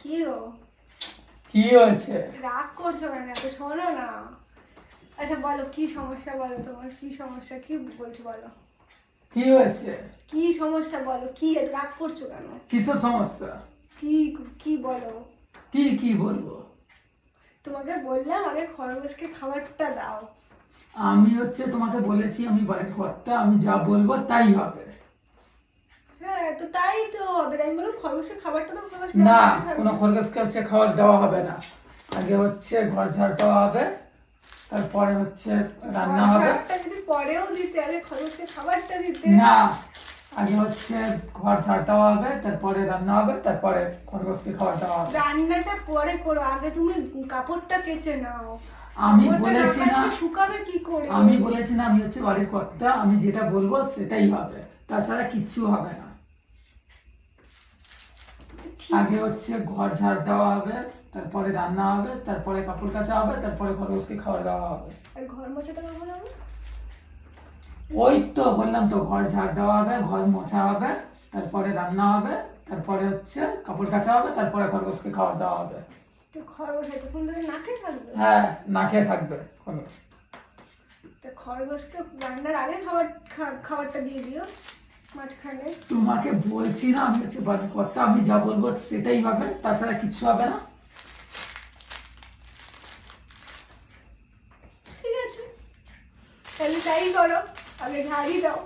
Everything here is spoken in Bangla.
কি গো কি হয়েছে? রাগ করছ কেন? এত শোনো না। আচ্ছা বলো কি সমস্যা বলো তোমার? কি সমস্যা? কি বলছো বলো? কি হয়েছে? কি সমস্যা বলো? কি রাগ করছ কেন? কিসের সমস্যা? কি কি বলো? কি কি বলব? তোমাকে বললাম আগে খরগোশকে খাবারটা দাও। আমি হচ্ছে তোমাকে বলেছি আমি বাড়ির কর্তা আমি যা বলব তাই হবে। হ্যাঁ তো তাই তো। আমি বললাম খরগোশকে খাবারটা খরগোশ না কোনো খরগোশকে হচ্ছে খাবার দেওয়া হবে না। আগে হচ্ছে ঘর ঝাড় দেওয়া হবে তারপরে হচ্ছে রান্না হবে। যদি পরেও দিতে আগে খরগোশকে খাবারটা দিতে। না আগে হচ্ছে ঘর ঝাড় দেওয়া হবে তারপরে রান্না হবে তারপরে খরগোশকে খাবার দেওয়া হবে। রান্নাটা পরে করো আগে তুমি কাপড়টা কেচে নাও। আমি বলেছি না শুকাবে কি করে? আমি বলেছি না আমি হচ্ছে বাড়ির কর্তা আমি যেটা বলব সেটাই হবে। তাছাড়া কিচ্ছু হবে না। আগে হচ্ছে ঘর ঝাড় দেওয়া হবে তারপরে রান্না হবে তারপরে কাপড় কাচা হবে তারপরে খরগোশকে খাবার দেওয়া হবে। আর ঘর মোছাটা কখন হবে ওই তো বললাম তো ঘর ঝাড় দেওয়া হবে ঘর মোছা হবে তারপরে রান্না হবে তারপরে হচ্ছে কাপড় কাচা হবে তারপরে খরগোশকে খাবার দেওয়া হবে। তো খরগোশ এতক্ষণ ধরে না খেয়ে থাকবে? হ্যাঁ না খেয়ে থাকবে খরগোশ। তো খরগোশকে রান্নার আগে খাবার খাবারটা দিয়ে দিও। মাঝখানে? তোমাকে বলছি না আমি হচ্ছে বাড়ির কথা আমি যা বলব সেটাই হবে তাছাড়া কিছু হবে না। ঠিক আছে। তাহলে তাই করো আগে ঘাড়ি দাও।